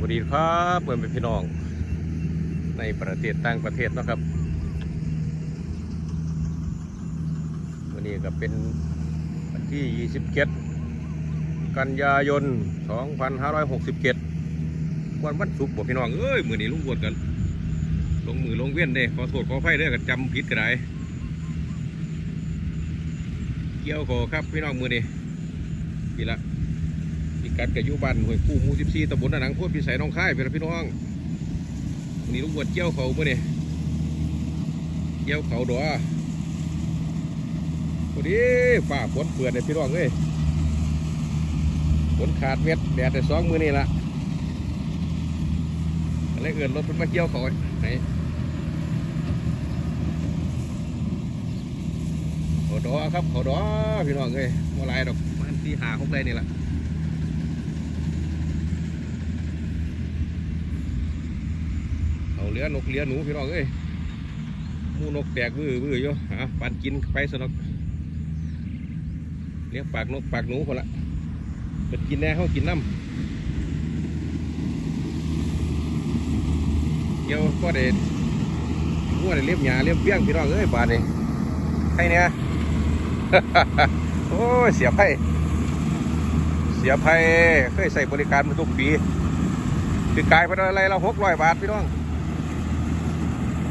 วัสดีครับเพื่อนเป็นพี่น้อง ในประเทศต่างประเทศนะครับ วันนี้ก็เป็นวันที่ 27 กันยายน 2567 วันวันศุกร์บอกพี่น้อง เอ้ย มือนี้ลุงบวชกัน ลงมือลงเวียนเด้ขอโทษขอไฟเด้อกันจำผิดกันได้เกี่ยวขอครับพี่น้องมือนี้พี่ละ กัดกับยุบันห้วยคู่มู่14ตำบลนาหนังโพดพิสัยน้องค่ายเป็นพี่น้องวันนี้ลุงบวชเกี่ยวเขาเมื่อนี่เกี่ยวเขาดอพอดีฝ่าฝนเปื่อนเลยพี่น้องเอ้ยฝนขาดเม็ดแดดแต่สองมือนี่ละอะไรเอื่นรถมันมาเกี่ยวเขาไหนเขาดอครับเขาดอพี่น้องเอ้ยมาลายดอกมันที่หาหกไรนี่แหละ เลี้ยนกเลี้ยหนูพี่น้องเอ้ยมูนกแตกวื้อวื้ออยู่ฮะปันกินไปสนอกเลี้ยงปากนกปากหนูคนละเป็นกินแน่เขากินน้ำเกี่ยวก็ได้งัวได้เลี้ยบหญ้าเลี้ยบเปี้ยงพี่น้องเอ้ยบาดนี่ให้เนี่ยโอ้ยเสียไพ่เสียไพ่เคยใส่บริการมาทุกปีคือกายเป็นอะไรเราหกร้อยบาทพี่น้อง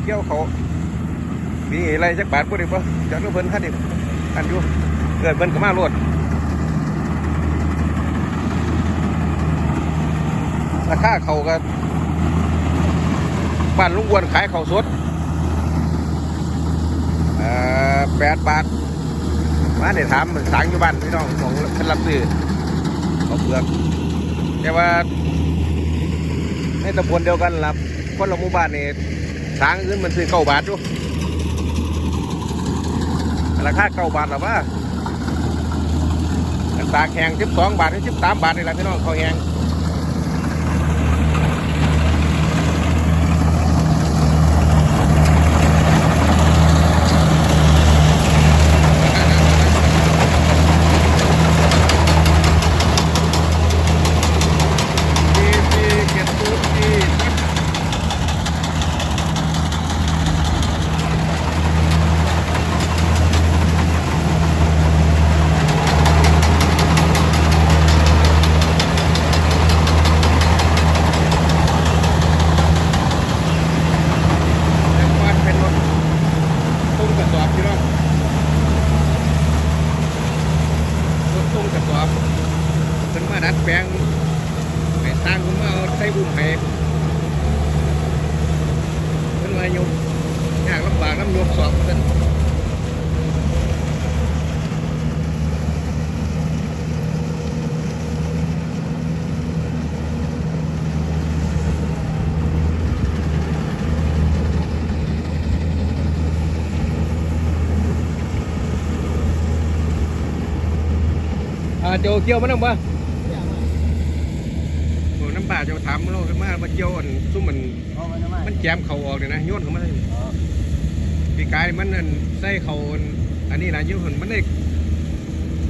เกี่ยวเขามีอะไรจักบาทพวกนี้ปะจากนู้นเพิ่นขั้นนี้อันอยู่เกิดเพิ่นก็มาโลดราคาเขาก็บ้านลุงวนขายเขาสดเออแปดบาทมาเดี๋ยวถามสังอยู่บ้านพี่น้องของเพนรับซื้อเขาเปลือกแต่ว่าในตำบลเดียวกันล่ะคนละหมู่บ้านนี่ สางอื่นมันซื้อเก้าบาทดูราคาเก้าบาทหรอวะอันตาแข็งสิบสองบาทถึงสิบสามบาทนี่แหละพี่น้องเขาแข็งสี่สี่เจ็ดศูนย์สี่ แต่ก่อนเป็นรถตุ้งกระสอบพี่น้องรถตุ้งกระสอบเป็นมาดัดแปลงไปสร้างขึ้นมาเอาใส่บุ้มให้เป็นมาโยกยากลำบากลำโยกสอบกันอ่าโจเกี่ยวมันน้ำบ่โอ้น้ำ ป่าจะถามมันขึ้นมามาเกี่ยวอันซุ่มมันมันแจมเขาออกเลยนะโยนเขามาเลยปีกายมันนั่นใส่เขาอันอันนี้นะโยนมันได้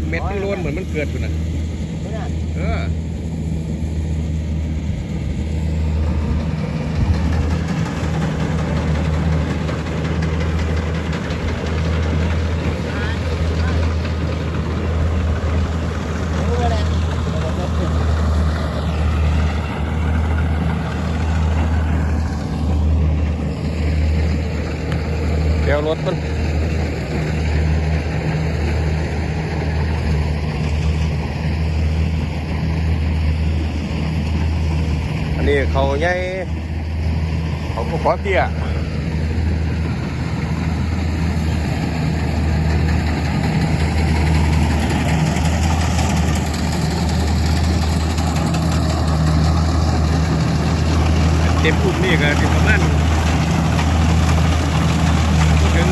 เม็ดมันโลนเหมือนมันเกิดอยู่น่ะเออ เดี๋ยวรถมันอันนี้เขาใหญ่เขาก็ขอเตี้ยเต็มอุ้มนี่ก็ถึงประมาณ ถึง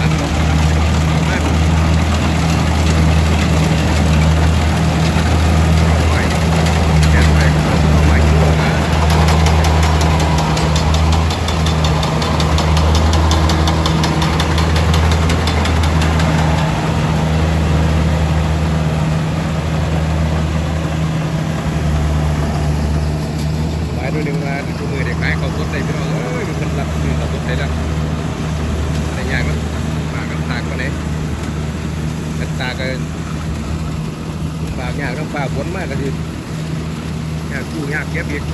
อันนั้นนั่นไปแกะไปเอาไม้ขึ้นมา เด้วยหนึงว่าทุกมือได้ขายข้าวสดได้พี่น้องเอ้ยมีคนรับซื้อข้าวสดได้แล้วแต่ยากมันมากน้ำตากมาไหนน้ำ ตากก็ฝากยากน้ำฝากฝนมากก็คือยากกู้ยากเก็บอีก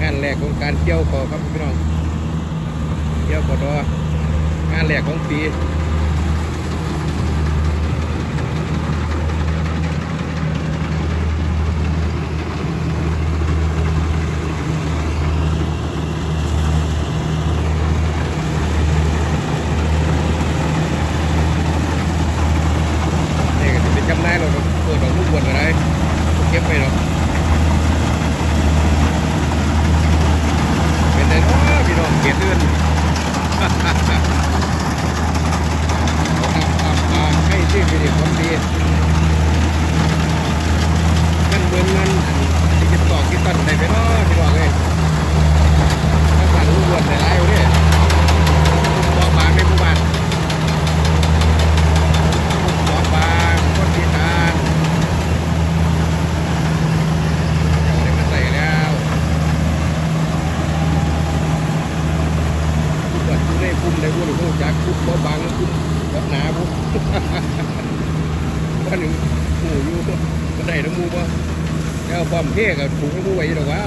งานแรกของการเที่ยวขอครับพี่น้องเที่ยวขอดองานแรกของปี นี่ก็จะเป็นจำหนายเราเปิดดอกลูกบวชอะไรเก็บไปหรอกเป็นไงเนาะพี่น้องเกียรติเดือนเอาทำทำทำให้ชื่อเป็นความดีเงินเมืองเงินที่จะต่อกินต้นได้ไปเนาะพี่น้องเอ้ยถ้าสั่งลูกบวชได้ไรอยู่เนี่ยบอกมาไม่ผู้บ้าน หมอบางคนพิการเดี๋ยวได้มาใส่แล้วทุกวันทุก ได้คุ้มได้บุญผู้จักคุกบ่บางคุ้มบ่หนาพวกว่าหนึ่งหมูอยู่ก็ได้น้ำมูบ่แล้วความเท่กับถุงน้ำมูไว้หรอวะ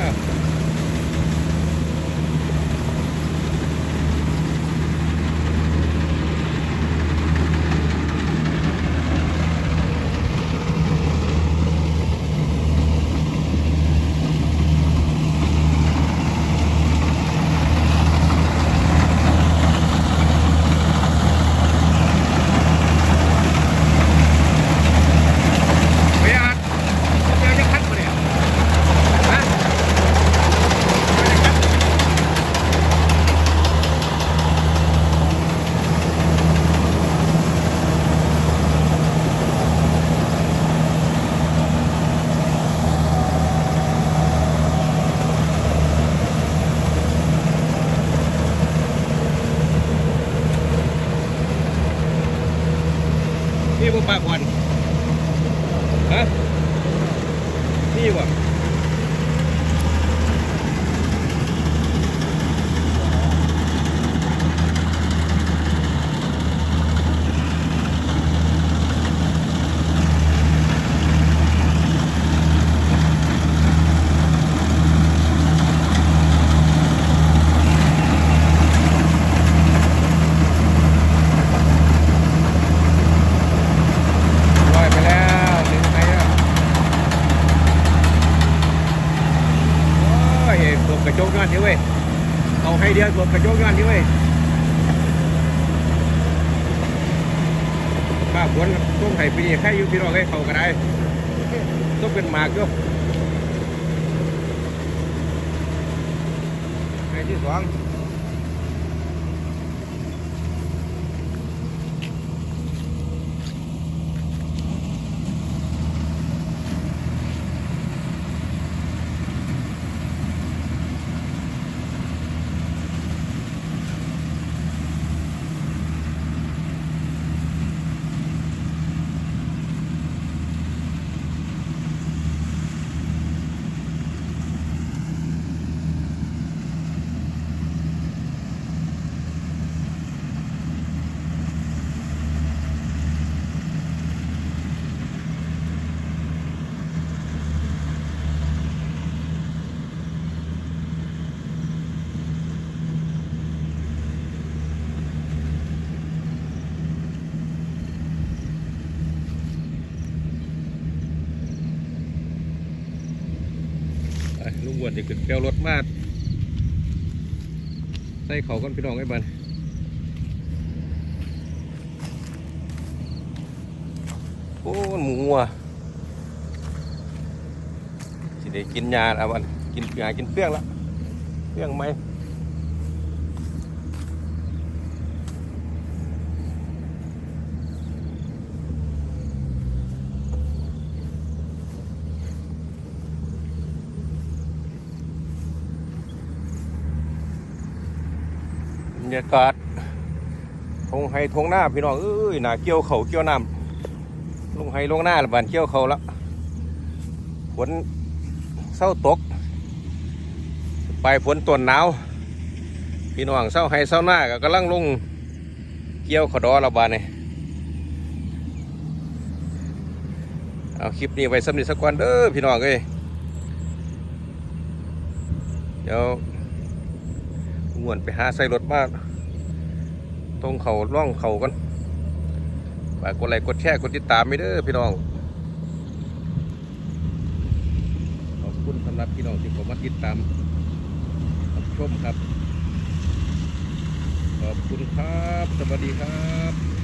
ไม่อาจเดี๋ยวจะคัดมาเนี่ยฮะเดี๋ยวจะคัดนี่ พวกปากวันฮะนี่วะลอยไปแล้วถึงไหนแล้ว โอ้ยสวมกระจกย้อนนี่เว้ยเอาให้เดียวสวมกระจกย้อนนี่เว้ยป้าวนต้มไข่ปีนี้ใครอยู่พี่น้องให้เขาก็ได้ต้องเป็นหมากอยู่ให้ที่สอง วนจะขึ้นเปลวรถมาใส่เขากันพี่น้องไอ้บันโอ้หมูอะสิได้กินยาอะบันกินยากินเปรี้ยงละเปรี้ยงไหม รยากาศทงไฮทงหน้าพี่น้องเอ้ยหนาเกี่ยวเขาเกี่ยวน้ำลงไฮลงหน้าละบานเกี่ยวเขาละฝนเศร้าตก ไปฝนต้นหนาวพี่น้องเศร้าไฮเศร้าหน้าก็กำลังลงเกี่ยวขาดอละบานเนี่เอาคลิปนี้ไว้สำนึกสักวันเด้อพี่น้องเอ้ยเดี๋ยว ง่วนไปหาใส่รถมาตรงเขาล่องเขากันฝากกดไลค์กดแชร์กดติดตามไม่เด้อพี่น้อง ขอบคุณสำหรับพี่น้องที่ผมมาติดตามรับชมครับ ขอบคุณครับ สวัสดีครับ